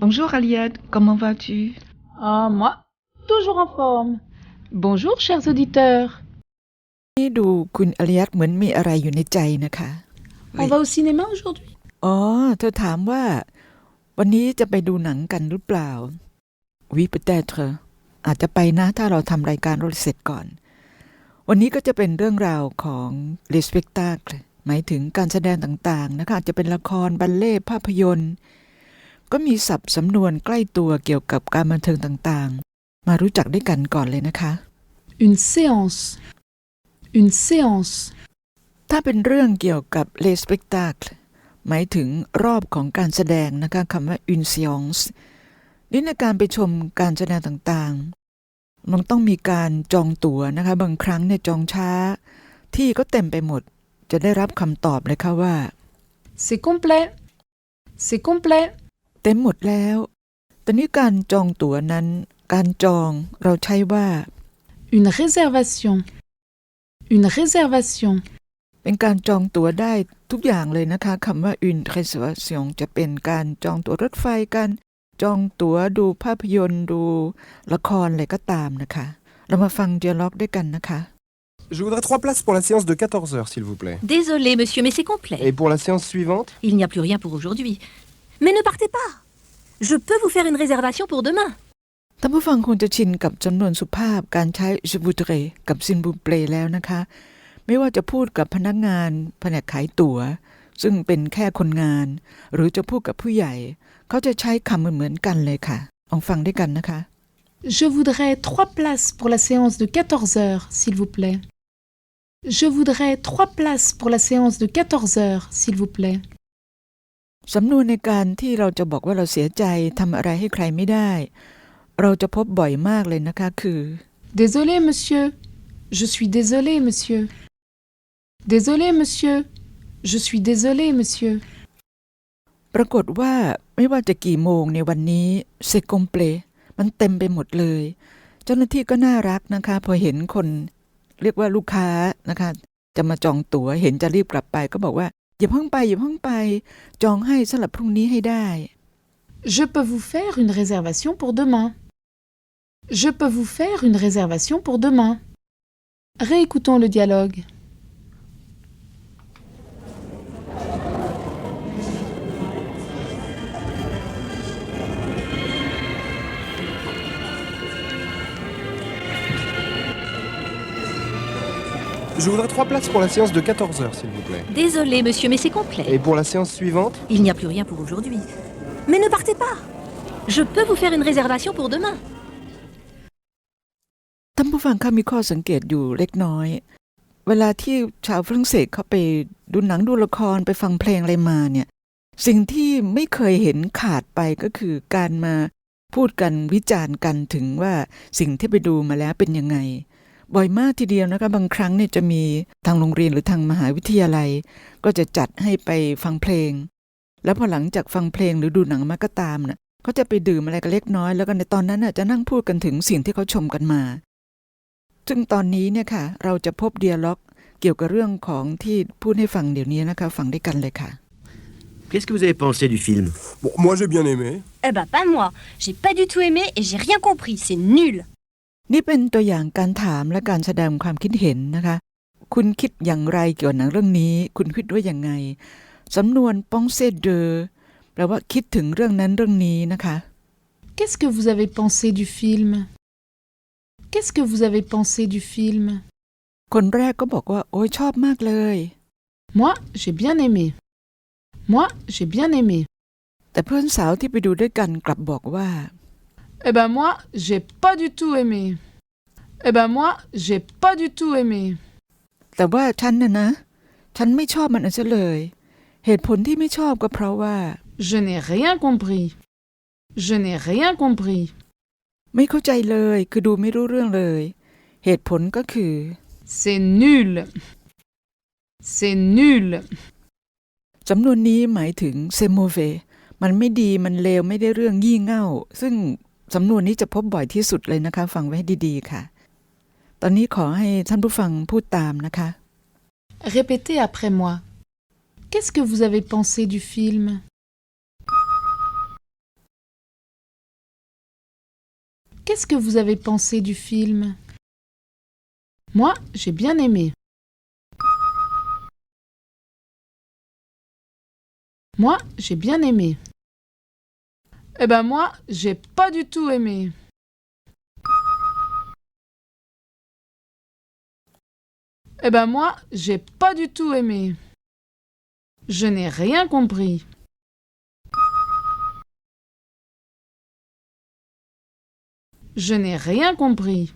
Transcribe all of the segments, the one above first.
Bonjour Aliade, comment vas-tu Ah, moi, toujours en forme. Bonjour, chers auditeurs. นี่ดูคุณอริยัตเหมือนมีอะไรอยู่ในใจนะคะ On va au cinéma aujourd'hui อ๋อ เธอถามว่า วันนี้จะไปดูหนังกันหรือเปล่าวิปแต่เธออาจจะไปนะถ้าเราทำรายการรถเสร็จก่อน วันนี้ก็จะเป็นเรื่องราวของเลสเปกตาหมายถึงการแสดงต่างๆนะคะอาจจะเป็นละครบัลเล่ต์ภาพยนตร์ ก็มีศัพท์สำนวนใกล้ตัวเกี่ยวกับการบันเทิงต่างๆ มารู้จักด้วยกันก่อนเลยนะคะ Une séance. Une séance. ถ้าเป็นเรื่องเกี่ยวกับ les spectacles หมายถึงรอบของการแสดงนะคะคำว่า une séance นี่ในการไปชมการแสดงต่างๆ มันต้องมีการจองตั๋วนะคะ บางครั้งเนี่ยจองช้า ที่ก็เต็มไปหมด จะได้รับคำตอบเลยค่ะว่า C'est complet. C'est complet. เต็มหมดแล้วแต่นี่การจองตั๋วนั้น การจองเราใช้ว่า Une réservation. Une réservation. เป็นการจองตั๋วได้ทุกอย่างเลยนะคะคำว่า une réservation จะเป็นการจองตั๋วรถไฟการจองตั๋วดูภาพยนตร์ดูละครอะไรก็ตามนะคะ เรามาฟังเดียล็อกด้วยกันนะคะ Je voudrais trois places pour la séance de 14 heures, s'il vous plaît. Désolé, monsieur, mais c'est complet. Et pour la séance suivante Il n'y a plus rien pour aujourd'hui. Mais ne partez pas. Je peux vous faire une réservation pour demain. ท่านผู้ฟังคงจะชินกับจำนวนสุภาพการใช้ je voudrais กับ s'il vous plaît แล้วนะคะ ไม่ว่าจะพูดกับพนักงานแผนกขายตั๋ว ซึ่งเป็นแค่คนงาน หรือจะพูดกับผู้ใหญ่ เขาจะใช้คำเหมือนๆกันเลยค่ะลองฟังด้วยกันนะคะ Je voudrais trois places pour la séance de 14 heures, s'il vous plaît. Je voudrais trois places pour la séance de 14 heures, s'il vous plaît. สำนวนในการที่เราจะบอกว่าเราเสียใจทำอะไรให้ใครไม่ได้ เราจะพบบ่อยมากเลยนะคะคือ Désolé, monsieur. Je suis désolé, monsieur. Désolé, monsieur. Je suis désolé, monsieur. ปรากฏว่าไม่ว่าจะกี่โมงในวันนี้เซกมเปลมันเต็มไปหมดเลย เจ้าหน้าที่ก็น่ารักนะคะ พอเห็นคน เรียกว่าลูกค้านะคะ จะมาจองตั๋วเห็นจะรีบกลับไปก็บอกว่า อย่าเพิ่งไปอย่าเพิ่งไป จองให้สำหรับพรุ่งนี้ให้ได้ Je peux vous faire une réservation pour demain. Je peux vous faire une réservation pour demain. Réécoutons le dialogue. Je voudrais trois places pour la séance de 14 heures, s'il vous plaît. Désolé, monsieur, mais c'est complet. Et pour la séance suivante Il n'y a plus rien pour aujourd'hui. Mais ne partez pas. Je peux vous faire une réservation pour demain. ท่านผู้ฟังคะมีข้อสังเกตอยู่เล็กน้อย เวลาที่ชาวฝรั่งเศสเขาไปดูหนังดูละครไปฟังเพลงอะไรมาเนี่ย สิ่งที่ไม่เคยเห็นขาดไปก็คือการมาพูดกันวิจารณ์กันถึงว่าสิ่งที่ไปดูมาแล้วเป็นยังไง บ่อยมากทีเดียวนะคะบางครั้งเนี่ยจะมีทางโรงเรียนหรือทางมหาวิทยาลัย ก็จะจัดให้ไปฟังเพลง แล้วพอหลังจากฟังเพลงหรือดูหนังมาก็ตามน่ะเขาจะไปดื่มอะไรกันเล็กน้อย แล้วก็ในตอนนั้นน่ะจะนั่งพูดกันถึงสิ่งที่เขาชมกันมา ซึ่งตอนนี้เนี่ยค่ะ เราจะพบเดียล็อกเกี่ยวกับเรื่องของที่พูดให้ฟังเดี๋ยวนี้นะคะฟังด้วยกันเลยค่ะ Qu'est-ce que vous avez pensé du film Bon, moi j'ai bien aimé. Eh ben pas moi. J'ai pas du tout aimé et j'ai rien compris. C'est nul. นี่เป็นตัวอย่างการถามและการแสดงความคิดเห็นนะคะ คุณคิดอย่างไรเกี่ยวกับหนังเรื่องนี้ คุณคิดว่าอย่างไงสำนวนปองเซเดอแปลว่าคิดถึงเรื่องนั้นเรื่องนี้นะคะ Qu'est-ce que vous avez pensé du film Qu'est-ce que vous avez pensé du film คนแรกก็บอกว่า โอ้ยชอบมากเลย Moi, j'ai bien aimé. Moi, j'ai bien aimé. แต่เพื่อนสาวที่ไปดูด้วยกันกลับบอกว่า Eh ben moi, j'ai pas du tout aimé. Eh ben moi, j'ai pas du tout aimé. แต่ว่าฉันน่ะนะ ฉันไม่ชอบมันอันซะเลย เหตุผลที่ไม่ชอบก็เพราะว่า Je n'ai rien compris. Je n'ai rien compris. ไม่เข้าใจเลย คือดูไม่รู้เรื่องเลย เหตุผลก็คือ C'est nul. C'est nul. สำนวนนี้หมายถึงเซโมเวมันไม่ดีมันเลวไม่ได้เรื่องยี่เง่า ซึ่ง สำนวนนี้จะพบบ่อยที่สุดเลยนะคะ ฟังไว้ให้ดีๆค่ะ ตอนนี้ขอให้ท่านผู้ฟังพูดตามนะคะ Répétez après moi. Qu'est-ce que vous avez pensé du film Qu'est-ce que vous avez pensé du film Moi, j'ai bien aimé. Moi, j'ai bien aimé. Eh ben moi, j'ai pas du tout aimé. Eh ben moi, j'ai pas du tout aimé. Je n'ai rien compris. Je n'ai rien compris.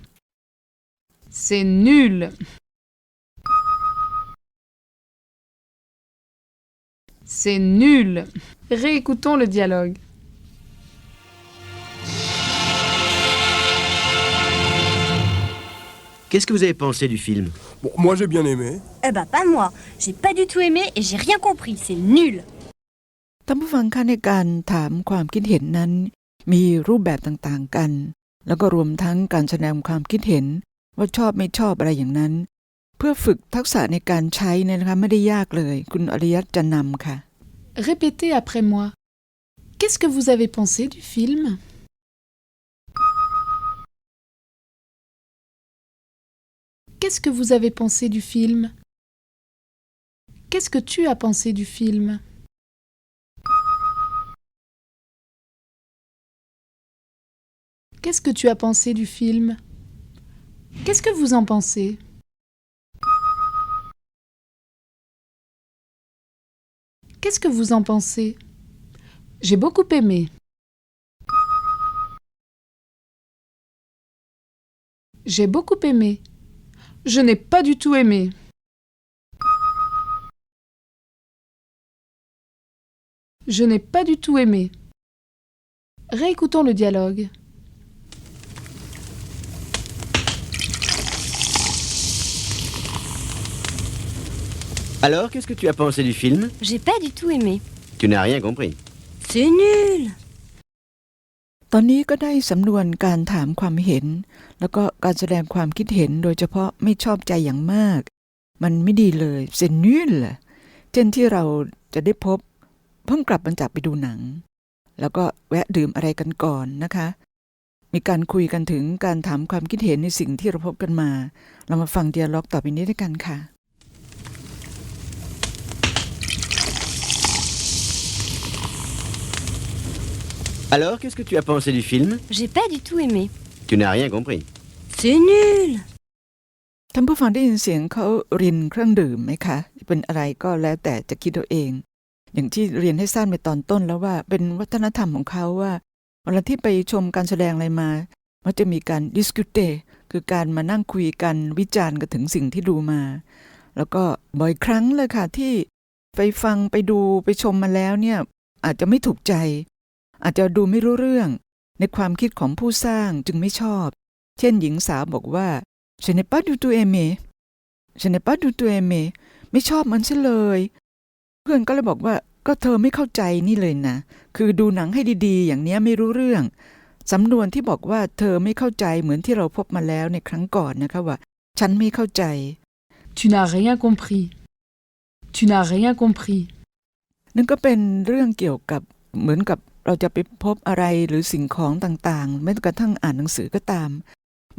C'est nul. C'est nul. Réécoutons le dialogue. Qu'est-ce que vous avez pensé du film Bon, moi j'ai bien aimé. Eh ben pas moi. J'ai pas du tout aimé et j'ai rien compris. C'est nul. ท่านผู้ฟังคะในการถามความคิดเห็นนั้น มีรูปแบบต่างๆกัน แล้วก็รวมทั้งการแสดงความคิดเห็น ว่าชอบไม่ชอบอะไรอย่างนั้น เพื่อฝึกทักษะในการใช้เนี่ยนะคะไม่ได้ยากเลย คุณอริยัตจะนำค่ะ Répétez après moi. Qu'est-ce que vous avez pensé du film Qu'est-ce que vous avez pensé du film? Qu'est-ce que tu as pensé du film? Qu'est-ce que tu as pensé du film? Qu'est-ce que vous en pensez? Qu'est-ce que vous en pensez? J'ai beaucoup aimé. J'ai beaucoup aimé. Je n'ai pas du tout aimé. Je n'ai pas du tout aimé. Réécoutons le dialogue. Alors, qu'est-ce que tu as pensé du film? J'ai pas du tout aimé. Tu n'as rien compris. C'est nul. ตอนนี้ก็ได้สำนวนการถามความเห็น แล้วก็การแสดงความคิดเห็นโดยเฉพาะไม่ชอบใจอย่างมาก มันไม่ดีเลยเซนนื่นแหละเช่นที่เราจะได้พบ เพิ่งกลับมาจากไปดูหนัง แล้วก็แวะดื่มอะไรกันก่อนนะคะ มีการคุยกันถึงการถามความคิดเห็นในสิ่งที่เราพบกันมา เรามาฟังเดียล็อกต่อไปนี้ด้วยกันค่ะ Alors, qu'est-ce que tu as pensé du film J'ai pas du tout aimé. Tu n'as rien compris. C'est nul. ท่านผู้ฟังได้ยินเสียงเขารินเครื่องดื่มไหมคะ เป็นอะไรก็แล้วแต่จะคิดเอาเอง อย่างที่เรียนให้ทราบในตอนต้นแล้วว่าเป็นวัฒนธรรมของเขาว่าเวลาที่ไปชมการแสดงอะไรมา มันจะมีการดิสคิวเตคือการมานั่งคุยกันวิจารณ์กันถึงสิ่งที่ดูมา แล้วก็บ่อยครั้งเลยค่ะที่ไปฟังไปดูไปชมมาแล้วเนี่ยอาจจะไม่ถูกใจ อาจจะดูไม่รู้เรื่อง ในความคิดของผู้สร้างจึงไม่ชอบ เช่นหญิงสาวบอกว่า je n'ai pas du tout aimé je n'ai pas du tout aimé ไม่ชอบมันซะเลย เพื่อนก็เลยบอกว่าก็เธอไม่เข้าใจนี่เลยนะ คือดูหนังให้ดีๆ อย่างเนี้ยไม่รู้เรื่อง สำนวนที่บอกว่าเธอไม่เข้าใจเหมือนที่เราพบมาแล้วในครั้งก่อนนะคะว่า ฉันไม่เข้าใจ Tu n'as rien compris. Tu n'as rien compris. นั่นก็เป็นเรื่องเกี่ยวกับเหมือนกับ เราจะไปพบอะไรหรือสิ่งของต่างๆ แม้กระทั่งอ่านหนังสือก็ตาม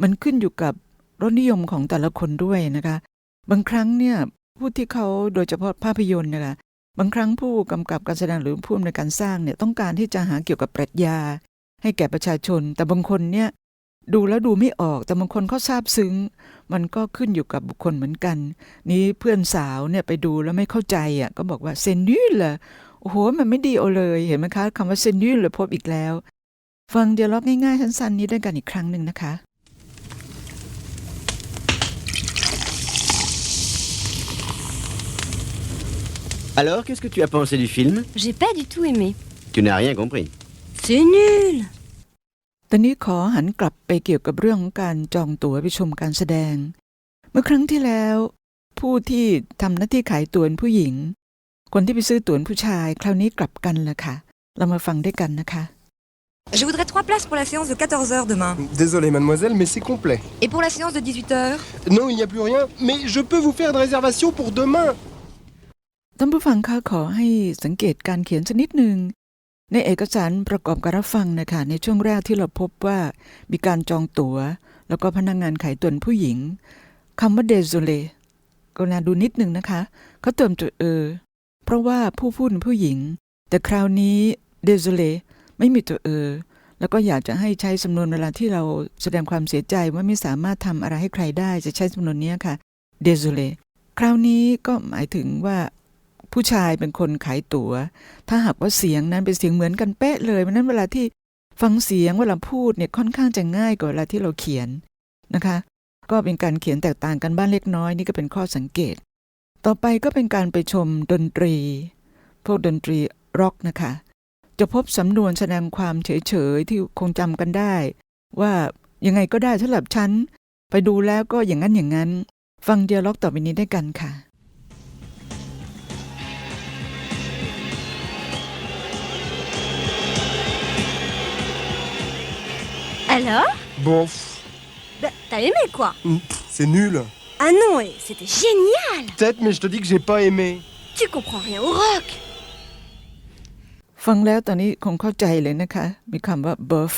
มันขึ้นอยู่กับรสนิยมของแต่ละคนด้วยนะคะ บางครั้งเนี่ยผู้ที่เขาโดยเฉพาะภาพยนตร์นะคะบางครั้งผู้กำกับการแสดงหรือผู้อำนวยการสร้างเนี่ยต้องการที่จะหาเกี่ยวกับปรัชญา ให้แก่ประชาชน แต่บางคนเนี่ยดูแล้วดูไม่ออกแต่บางคนเขาซาบซึ้ง มันก็ขึ้นอยู่กับบุคคลเหมือนกัน นี้เพื่อนสาวเนี่ยไปดูแล้วไม่เข้าใจอะก็บอกว่าเซนนี่เหรอ โอ้โห มันไม่ดีเอาเลย เห็นไหมคะคำว่าเซนนี่เลยพบอีกแล้ว ฟังเดียล็อกง่ายๆสั้นๆนี้ด้วยกันอีกครั้งหนึ่งนะคะ À Alors, qu'est-ce que tu as pensé du film J'ai pas du tout aimé. Tu n'as rien compris. C'est nul ตอนนี้ขอหันกลับไปเกี่ยวกับเรื่องของการจองตั๋วไปชมการแสดง เมื่อครั้งที่แล้ว ผู้ที่ทำหน้าที่ขายตั๋วเป็นผู้หญิง คนที่ไปซื้อตั๋วเป็นผู้ชาย คราวนี้กลับกันละค่ะ เรามาฟังด้วยกันนะคะ Je voudrais trois places pour la séance de 14h demain. Désolé, mademoiselle, mais c'est complet. Et pour la séance de 18h Non, il n'y a plus rien, mais je peux vous faire une réservation pour demain. ท่านผู้ฟังคะขอให้สังเกตการเขียนสักนิดหนึ่ง ในเอกสารประกอบการรับฟังนะคะในช่วงแรกที่เราพบว่ามีการจองตัว๋ว แล้วก็พนักงงานขายตั๋วผู้หญิงคำว่า désolé กรุณาดูนิดหนึ่งนะคะเขาเติมจุดเออ เพราะว่าผู้พูดเป็นผู้หญิง แต่คราวนี้ désolé ไม่มีตัวเออ แล้วก็อยากจะให้ใช้สำนวนเวลาที่เราแสดงความเสียใจว่าไม่สามารถทำอะไรให้ใครได้จะใช้สำนวนนี้ค่ะ désolé คราวนี้ก็หมายถึงว่าผู้ชายเป็นคนขายตัว๋ว ถ้าหากว่าเสียงนั้นเป็นเสียงเหมือนกันเป๊ะเลยเพราะฉะนั้นเวลาที่ฟังเสียงเวลาพูดเนี่ยค่อนข้างจะง่ายกว่าเวลาที่เราเขียนนะคะ ก็เป็นการเขียนแตกต่างกันบ้างเล็กน้อยนี่ก็เป็นข้อสังเกต ต่อไปก็เป็นการไปชมดนตรี พวกดนตรีร็อกนะคะ จะพบสำนวนแสดงความเฉยๆที่คงจำกันได้ ว่ายังไงก็ได้สำหรับฉัน ไปดูแล้วก็อย่างนั้นอย่างนั้น ฟังเดียล็อกต่อไปนี้ได้กันค่ะ Alors Bon, pff, Bah, t'as aimé quoi pff, c'est nul. Ah non, et c'était génial Peut-être, mais je te dis que j'ai pas aimé. Tu comprends rien au rock ฟังแล้วตอนนี้คงเข้าใจเลยนะคะ มีคำว่า buff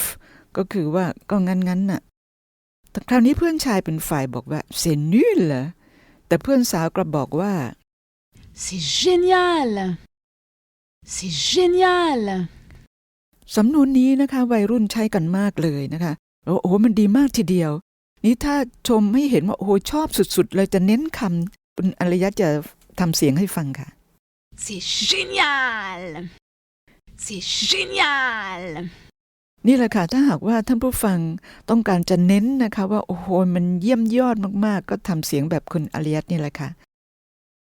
ก็คือว่าก็งั้นงั้นๆน่ะ แต่คราวนี้เพื่อนชายเป็นฝ่ายบอกว่าเซนูลเหรอแต่เพื่อนสาวกลับบอกว่า C'est génial C'est génial สำนวนนี้นะคะ วัยรุ่นใช้กันมากเลยนะคะแล้วโอ้โหมันดีมากทีเดียว นี่ถ้าชมให้เห็นว่าโอ้โหชอบสุดๆ เลยจะเน้นคำคุณอารยะจะทำเสียงให้ฟังค่ะ C'est génial C'est génial นี่แหละค่ะ ถ้าหากว่าท่านผู้ฟังต้องการจะเน้นนะคะ ว่าโอ้โหมันเยี่ยมยอดมากๆ ก็ทำเสียงแบบคุณอริยัตนี่แหละค่ะ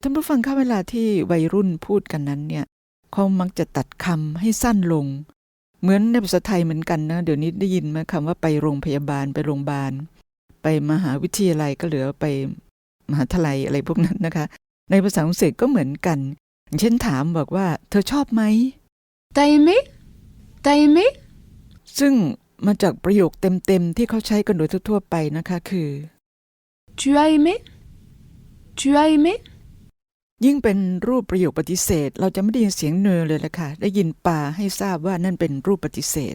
ท่านผู้ฟังคะเวลาที่วัยรุ่นพูดกันนั้นเนี่ยเขามักจะตัดคำให้สั้นลง เหมือนในภาษาไทยเหมือนกันนะ เดี๋ยวนี้ได้ยินไหมคำว่าไปโรงพยาบาลไปโรงพยาบาล ไปมหาวิทยาลัยก็เหลือไปมหาทลัยอะไรพวกนั้นนะคะ ในภาษาอังกฤษก็เหมือนกันอย่างเช่นถามบอกว่า เธอชอบไหม T'as aimé T'as aimé ซึ่งมาจากประโยคเต็มๆ ที่เขาใช้กันโดยทั่วๆไปนะคะคือ Tu as aimé Tu as aimé ยิ่งเป็นรูปประโยคปฏิเสธ เราจะไม่ได้ยินเสียงเนอเลยละค่ะ ได้ยินปาให้ทราบว่านั่นเป็นรูปปฏิเสธ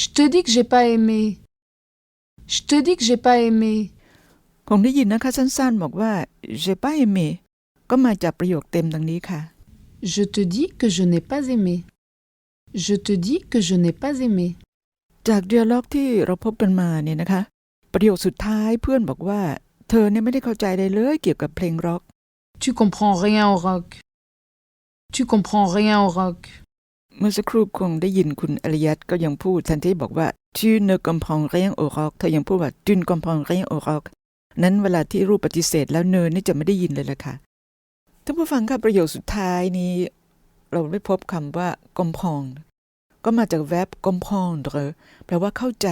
Je te dis que j'ai pas aimé Je te dis que j'ai pas aimé คงได้ยินนะคะสั้นๆ บอกว่า j'ai pas aimé ก็มาจากประโยคเต็มดังนี้ค่ะ Je te dis que je n'ai pas aimé Je te dis que je n'ai pas aimé จากเดียล็อกที่เราพบกันมาเนี่ยนะคะ ประโยคสุดท้ายเพื่อนบอกว่า เธอเนี่ยไม่ได้เข้าใจอะไรเลยเกี่ยวกับเพลงร็อก Tu comprends rien au rock Tu comprends rien au rock เมื่อสักครู่คงได้ยินคุณอริยัตก็ยังพูดทันที่บอกว่า tu ne comprends rien au rock เธอยังพูดว่า tu ne comprends rien au rock นั้นเวลาที่รูปปฏิเสธแล้วเนินนี่จะไม่ได้ยินเลยล่ะค่ะท่านผู้ฟังครับประโยคสุดท้ายนี้ เราไม่พบคำว่า comprend ก็มาจาก verb comprendre แปลว่าเข้าใจ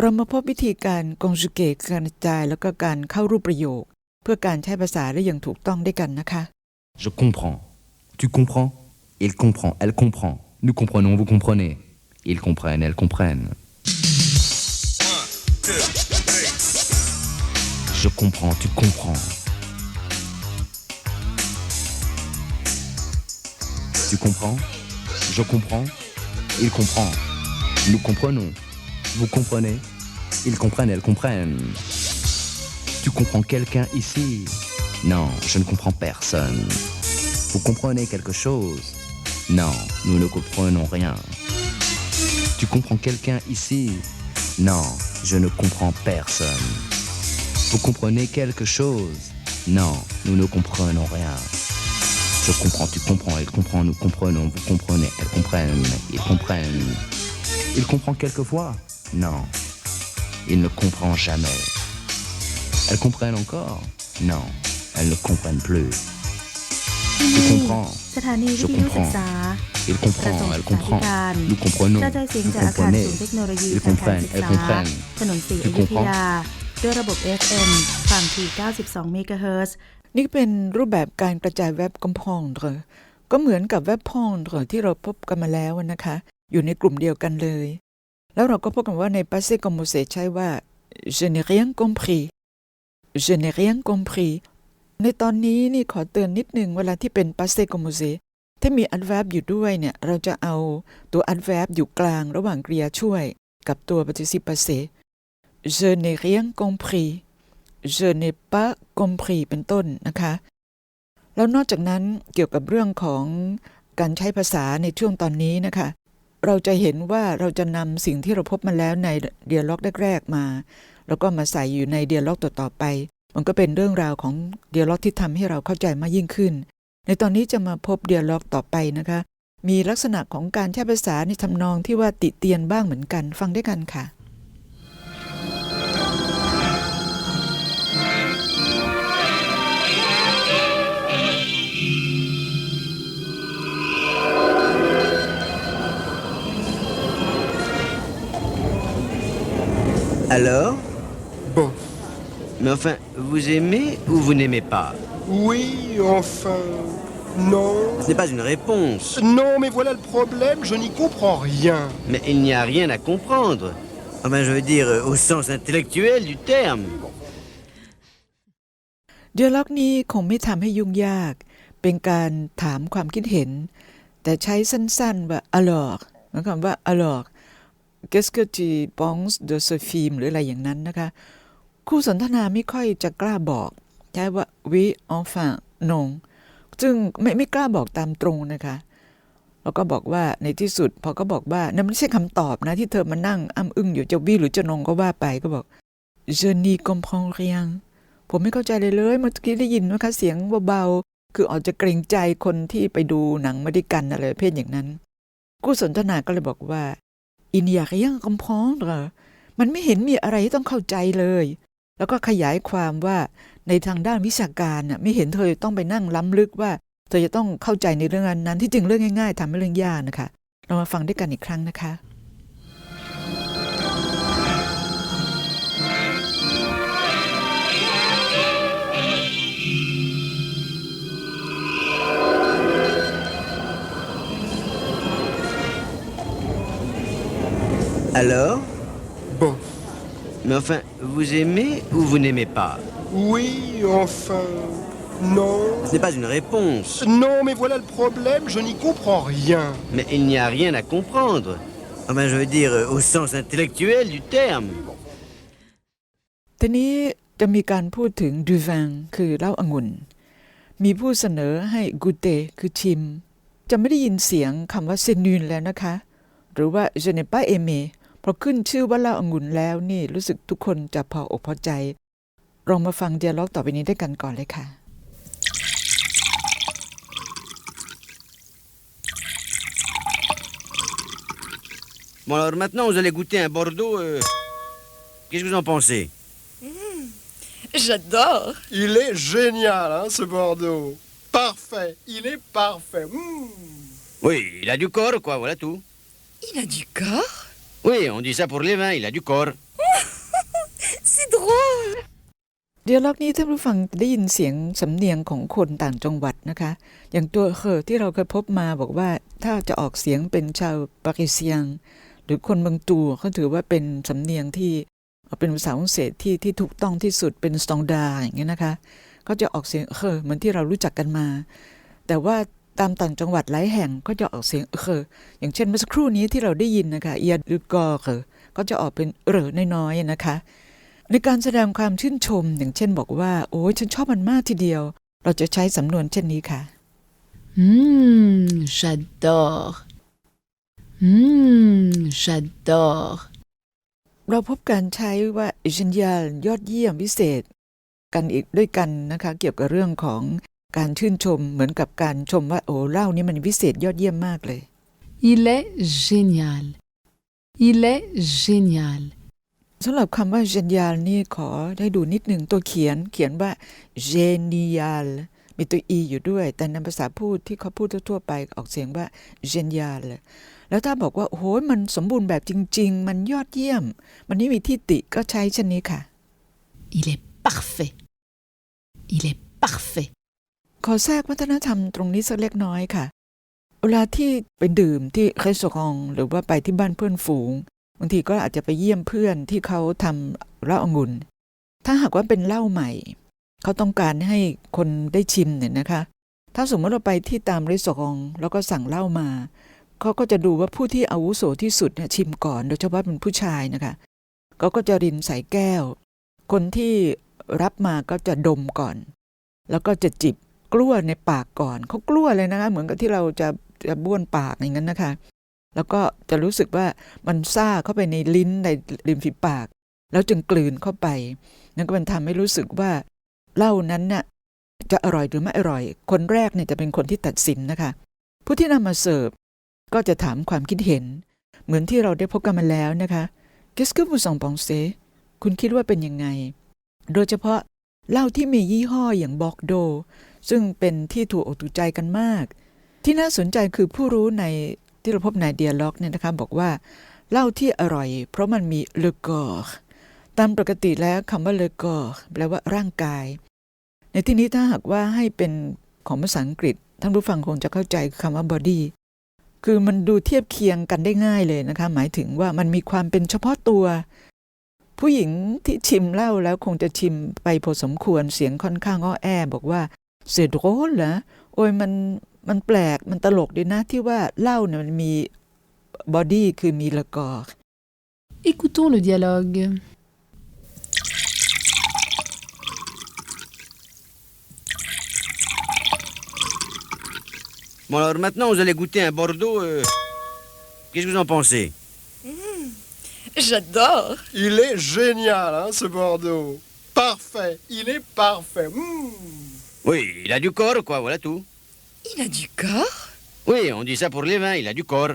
เรามาพบวิธีการ conjugate การกระจายแล้วก็การเข้ารูปประโยค เพื่อการใช้ภาษาได้อย่างถูกต้องด้วยกันนะคะ Je comprends. Tu comprends Il comprend, elle comprend. Nous comprenons, vous comprenez. Ils comprennent, elles comprennent. Je comprends, tu comprends. Tu comprends? Je comprends. Il comprend. Nous comprenons. Vous comprenez? Ils comprennent, elles comprennent. Tu comprends quelqu'un ici? Non, je ne comprends personne. Vous comprenez quelque chose? Non, nous ne comprenons rien. Tu comprends quelqu'un ici? Non, je ne comprends personne. Vous comprenez quelque chose? Non, nous ne comprenons rien. Je comprends, tu comprends, elle comprend, nous comprenons, vous comprenez, elles comprennent, ils comprennent. Il comprend quelquefois? Non, il ne comprend jamais. Elles comprennent encore? Non, elles ne comprennent plus. ที่ Tu นี่ comprends สถานีวิทยุศึกษา Il กระทรว comprend, ง elle ศึกษาธิ comprend. การ Nous comprenons. กระจายเสียง Vous จากอาคาร comprenez. ศูนย์เทคโนโลยี Ils ทางการ comprennent, ศึก elles ษา comprennent. ถนนสีอ Tu ยุธ comprends ยา ด้วยระบบ FM ความถี่ 92 เมกะเฮิรตซ์ นี่เป็นรูปแบบการกระจายเว็บกำพองเถอก็เหมือนกับเว็บพองเถอที่เราพบกันมาแล้วนะคะ อยู่ในกลุ่มเดียวกันเลย แล้วเราก็พบกันว่าใน passé composé ใช้ว่า je n'ai rien compris je n'ai rien compris ในตอนนี้นี่ขอเตือนนิดนึงเวลาที่เป็น passé composé ถ้ามี adverb อยู่ด้วยเนี่ย เราจะเอาตัว adverb อยู่กลางระหว่างกริยาช่วย กับตัว participe passé je n'ai rien compris je n'ai pas compris เป็นต้นนะคะ แล้วนอกจากนั้นเกี่ยวกับเรื่องของการใช้ภาษาในช่วงตอนนี้นะคะ เราจะเห็นว่าเราจะนำสิ่งที่เราพบมาแล้วในเดียล็อกแรกๆมา แล้วก็มาใส่อยู่ในเดียล็อกต่อๆไป มันก็เป็นเรื่องราวของเดียล็อกที่ทำให้เราเข้าใจมากยิ่งขึ้น ในตอนนี้จะมาพบเดียล็อกต่อไปนะคะ มีลักษณะของการใช้ภาษาในทำนองที่ว่าติเตียนบ้างเหมือนกัน ฟังด้วยกันค่ะ Alors Bon. Mais enfin, vous aimez ou vous n'aimez pas Oui, enfin. Non. Ce n'est pas une réponse. Non, mais voilà le problème, je n'y comprends rien. Mais il n'y a rien à comprendre. Enfin, je veux dire, euh, au sens intellectuel du terme. เดียล็อกนี้คงไม่ทำให้ยุ่งยาก เป็นการถามความคิดเห็น แต่ใช้สั้นๆ ว่า alors หมายความว่า alors qu'est-ce que tu penses de ce film หรืออะไรอย่างนั้นนะคะ คู่สนทนาไม่ค่อยจะกล้าบอกใช้ว่า oui enfin non ซึ่งไม่ไม่กล้าบอกตามตรงนะคะแล้วก็บอกว่าในที่สุดพอก็บอกว่านั่นไม่ใช่คำตอบนะ ที่เธอมานั่งอ้ำอึ้งอยู่จะวิหรือจะนงก็ว่าไปก็บอก je n'y comprends rien ผมไม่เข้าใจเลยเลยเมื่อกี้ได้ยินนะคะเสียงเบาๆคืออาจจะเกรงใจคนที่ไปดูหนังมาด้วยกันอะไรเภทอย่างนั้นกู้สนทนาก็เลยบอกว่าอินอยากยังคำพ้องเหรอมันไม่เห็นมีอะไรที่ต้องเข้าใจเลย แล้วก็ขยายความว่าในทางด้านวิชาการน่ะไม่เห็นเธอต้องไปนั่งล้ำลึกว่า เธอจะต้องเข้าใจในเรื่องนั้นๆที่จริงเรื่องง่าย ๆทำให้เรื่องยากนะคะ เรามาฟังด้วยกันอีกครั้งนะคะ Alors Bon. Mais enfin, vous aimez ou vous n'aimez pas Oui, enfin. Non. Ce n'est pas une réponse. Non, mais voilà le problème, je n'y comprends rien. Mais il n'y a rien à comprendre. Enfin, je veux dire, euh, au sens intellectuel du terme. ทีนี้จะมีการพูดถึงดูวังคือเหล้าองุ่น มีผู้เสนอให้กูเตคือชิม จะไม่ได้ยินเสียงคำว่าเซนูนแล้วนะคะ หรือว่าเจเนป้าเอเมเพ ราะขึ้นชื่อว่าเหล้าองุ่นแล้วนี่รู้สึกทุกคนจะพออกพอใจลองมาฟังเดียล็อกต่อไปนี้ด้วยกันก่อนเลยค่ะ Bon, alors maintenant, vous allez goûter un Bordeaux. euh, Qu'est-ce que vous en pensez J'adore. Il est génial, hein, ce Bordeaux. Parfait, il est parfait. Mmh. Oui, il a du corps, quoi, voilà tout. Il a du corps Oui, on dit ça pour les vins, il a du corps. C'est drôle. เดียล็อกนี้ท่านผู้ฟังได้ยินเสียงสำเนียงของคนต่างจังหวัดนะคะ อย่างตัวเคอที่เราเคยพบมาบอกว่าถ้าจะออกเสียงเป็นชาวปากีสถานหรือคนบางตัวเขาถือว่าเป็นสำเนียงที่เป็นภาษาฝรั่งเศสที่ที่ถูกต้องที่สุดเป็นสตองดาอย่างเงี้ยนะคะก็จะออกเสียงเคอเหมือนที่เรารู้จักกันมา แต่ว่า ตามต่างจังหวัดหลายแห่งก็จะออกเสียงเคออย่างเช่นเมื่อสักครู่นี้ที่เราได้ยินนะคะเอียดหรือกอเคอก็จะออกเป็นเรอน้อยๆนะคะ ในการแสดงความชื่นชม อย่างเช่นบอกว่า โอ้ยฉันชอบมันมากทีเดียว เราจะใช้สำนวนเช่นนี้ค่ะ Hum, j'adore. Hum, j'adore. เราพบการใช้ว่า genial ยอดเยี่ยมวิเศษ กันอีกด้วยกันนะคะ เกี่ยวกับเรื่องของ การชื่นชมเหมือนกับการชมว่าโอ้เหล้านี้มันวิเศษยอดเยี่ยมมากเลย Il est génial. Il est génial. สำหรับคำว่า genial นี่ขอได้ดูนิดหนึ่งตัวเขียนเขียนว่า genial มีตัว e อยู่ด้วย แต่ในภาษาพูดที่เขาพูดทั่วๆไปออกเสียงว่า génial แล้วถ้าบอกว่าโอ้โหมันสมบูรณ์แบบจริง ๆ มันยอดเยี่ยม มันไม่มีที่ติก็ใช้เช่นนี้ค่ะ Il est parfait. Il est parfait. ขอแทรกวัฒนธรรมตรงนี้สักเล็กน้อยค่ะ เวลาที่ไปดื่มที่เคสกองหรือว่าไปที่บ้านเพื่อนฝูง บางทีก็อาจจะไปเยี่ยมเพื่อนที่เขาทำเหล้าองุ่น ถ้าหากว่าเป็นเหล้าใหม่ เขาต้องการให้คนได้ชิมเนี่ยนะคะ ถ้าสมมติเราไปที่ตามรีสอร์ทแล้วก็สั่งเหล้ามา เขาก็จะดูว่าผู้ที่อาวุโสที่สุดเนี่ยชิมก่อน โดยเฉพาะเป็นผู้ชายนะคะ เขาก็จะรินใส่แก้ว คนที่รับมาก็จะดมก่อน แล้วก็จะจิบ กลั้วในปากก่อนเขากลั้วเลยนะคะ เหมือนกับที่เราจะจะบ้วนปากอย่างนั้นนะคะ แล้วก็จะรู้สึกว่ามันซ่าเข้าไปในลิ้นในริมฝีปาก แล้วจึงกลืนเข้าไป นั่นก็เป็นทำให้รู้สึกว่าเหล้านั้นน่ะจะอร่อยหรือไม่อร่อย คนแรกเนี่ยจะเป็นคนที่ตัดสินนะคะ ผู้ที่นำมาเสิร์ฟก็จะถามความคิดเห็น เหมือนที่เราได้พบกันมาแล้วนะคะ Qu'est-ce que vous en pensez คุณคิดว่าเป็นยังไง โดยเฉพาะเหล้าที่มียี่ห้ออย่างบอกโด ซึ่งเป็นที่ถูกอกถูกใจกันมาก ที่น่าสนใจคือผู้รู้ในที่เราพบในเดียล็อกเนี่ยนะคะบอกว่าเหล้าที่อร่อย เพราะมันมีเลกอร์ตามปกติแล้วคำว่าเลกอร์แปลว่าร่างกาย ในที่นี้ถ้าหากว่าให้เป็นของภาษาอังกฤษ ท่านผู้ฟังคงจะเข้าใจคำว่า body คือมันดูเทียบเคียงกันได้ง่ายเลยนะคะ หมายถึงว่ามันมีความเป็นเฉพาะตัว ผู้หญิงที่ชิมเหล้าแล้วคงจะชิมไปพอสมควรเสียงค่อนข้างอ้อแอ บอกว่า เสียดโรนเหรอโอ้ยมันมันแปลกมันตลกดีนะที่ว่าเหล้าเนี่ยมันมีบอดี้คือมีละกอ Écoutons le dialogue. Bon, alors maintenant, vous allez goûter un Bordeaux. euh, Qu'est-ce que vous en pensez J'adore. Il est génial, hein, ce Bordeaux. Parfait. Il est parfait. Mmh. Oui, il a du corps, quoi, voilà tout. Il a du corps Oui, on dit ça pour les vins, il a du corps.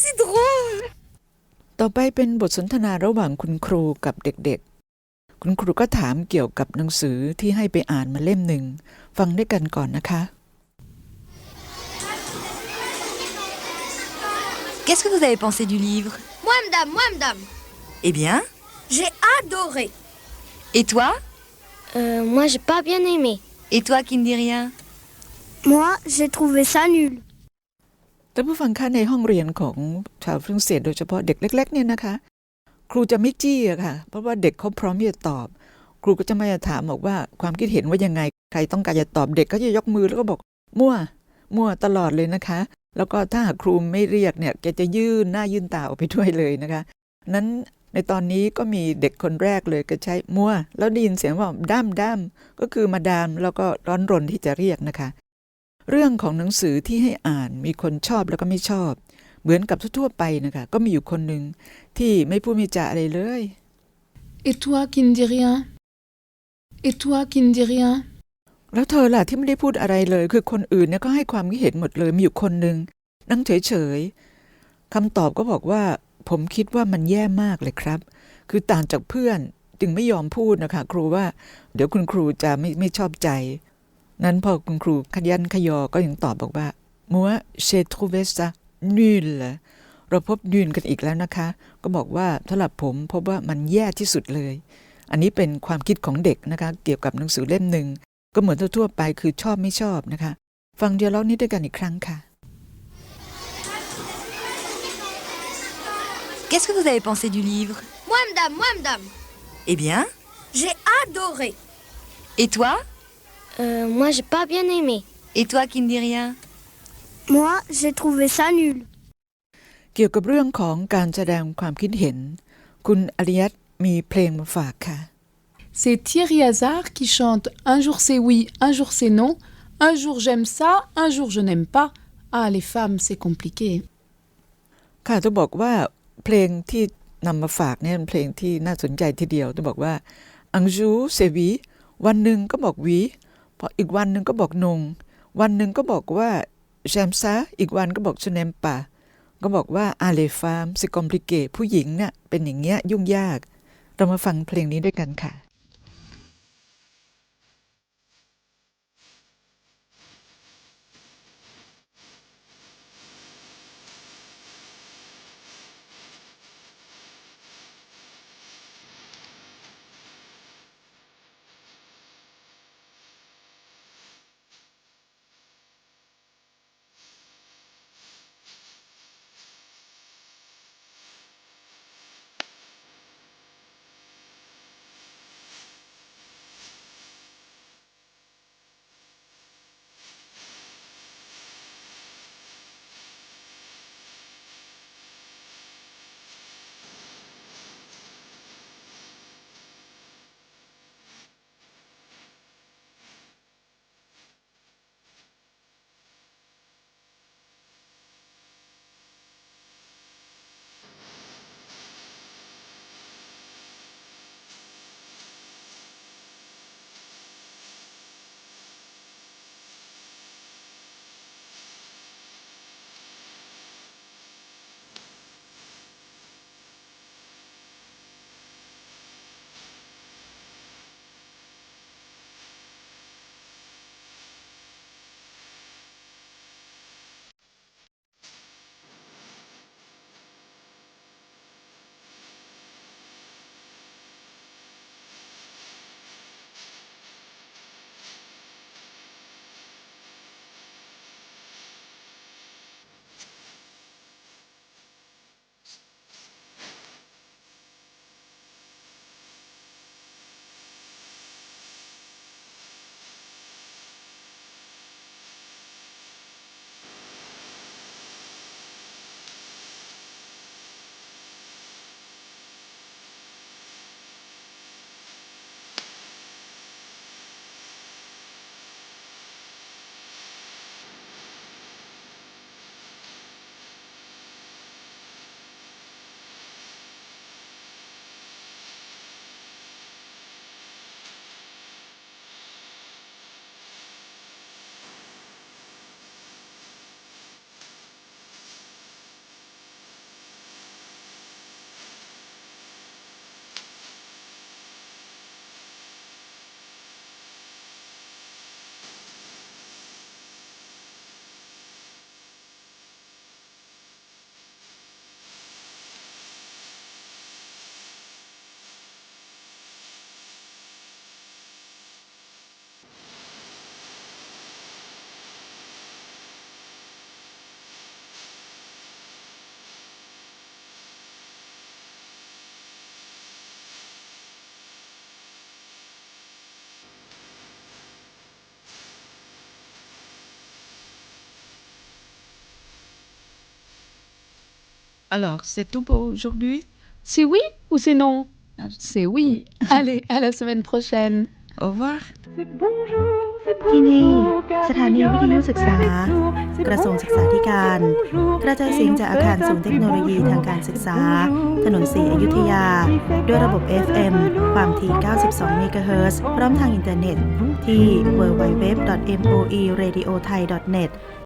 C'est drôle. ต่อไปเป็นบทสนทนาระหว่างคุณครูกับเด็กๆ คุณครูก็ถามเกี่ยวกับหนังสือที่ให้ไปอ่านมาเล่มหนึ่ง ฟังด้วยกันก่อนนะคะ Qu'est-ce que vous avez pensé du livre Moi, madame, moi, madame. Eh bien J'ai adoré. Et toi Euh, moi, j'ai pas bien aimé. Et toi qui ne dis rien Moi, j'ai trouvé ça nul. ท่านผู้ฟังคะในห้องเรียนของชาวฝรั่งเศสโดยเฉพาะเด็กเล็ก ๆ เนี่ยนะคะ ครูจะไม่จี้อะค่ะ เพราะว่าเด็กเขาพร้อมที่จะตอบ ครูก็จะไม่ถามบอกว่าความคิดเห็นว่ายังไง ใครต้องการจะตอบเด็กก็จะยกมือแล้วก็บอก มั่ว มั่วตลอดเลยนะคะ แล้วก็ถ้าหากครูไม่เรียกเนี่ยแกจะยื่นหน้ายื่นตาออกไปด้วยเลยนะคะ นั้น ในตอนนี้ก็มีเด็กคนแรกเลยก็ใช้มั่วแล้วได้ยินเสียงว่าด้ามด้ามก็คือมาดามแล้วก็ร้อนรนที่จะเรียกนะคะ เรื่องของหนังสือที่ให้อ่านมีคนชอบแล้วก็ไม่ชอบ เหมือนกับทั่วๆไปนะคะ ก็มีอยู่คนหนึ่งที่ไม่พูดไม่จาอะไรเลย Et toi qui ne dis rien Et toi qui ne dis rien แล้วเธอล่ะที่ไม่ได้พูดอะไรเลย คือคนอื่นเนี่ยก็ให้ความคิดเห็นหมดเลยมีอยู่คนหนึ่งนั่งเฉยๆคำตอบก็บอกว่า ผมคิดว่ามันแย่มากเลยครับ คือต่างจากเพื่อนจึงไม่ยอมพูดนะคะ ครูว่า เดี๋ยวคุณครูจะไม่ไม่ชอบใจ นั้นพอคุณครูขยันขยอก็ยังตอบบอกว่ามัวเชทูเวสะนูลเราพบนูนกันอีกแล้วนะคะ ก็บอกว่าสำหรับผมพบว่ามันแย่ที่สุดเลย อันนี้เป็นความคิดของเด็กนะคะ เกี่ยวกับหนังสือเล่มหนึ่งก็เหมือนทั่วๆไปคือชอบไม่ชอบนะคะ ฟังเดียร์ล็อกนี้ด้วยกันอีกครั้งค่ะ Qu'est-ce que vous avez pensé du livre Moi, madame, moi, madame. Eh bien J'ai adoré. Et toi Euh, moi, j'ai pas bien aimé. Et toi qui ne dis rien Moi, j'ai trouvé ça nul. เกี่ยวกับเรื่องของการแสดงความคิดเห็น คุณอริยัตมีเพลงมาฝากค่ะ C'est Thierry Hazard qui chante Un jour c'est oui, un jour c'est non, un jour j'aime ça, un jour je n'aime pas. Ah, les femmes, c'est compliqué. ค่ะต้องบอกว่า เพลงที่นำมาฝากเนี่ยเป็นเพลงที่น่าสนใจทีเดียวต้องบอกว่าอังจูเซวีวันหนึ่งก็บอกวีพออีกวันหนึ่งก็บอกนง วันหนึ่งก็บอกว่าแชมซาอีกวันก็บอกชเนมปาก็บอกว่าอาเลฟามสิคอมพลิเกผู้หญิงเนี่ยเป็นอย่างเงี้ยยุ่งยาก เรามาฟังเพลงนี้ด้วยกันค่ะ Alors, c'est tout pour aujourd'hui C'est oui ou c'est non C'est oui. Allez, à la semaine prochaine. Au revoir. ที่นี่สถานีวิทยุศึกษา กระทรวงศึกษาธิการ กระจายเสียงจากอาคารศูนย์เทคโนโลยีทางการศึกษา ถนนสีอยุธยา ด้วยระบบ FM ความถี่ 92 เมกะเฮิรตซ์พร้อมทางอินเทอร์เน็ต ที่ www.moeradiothai.net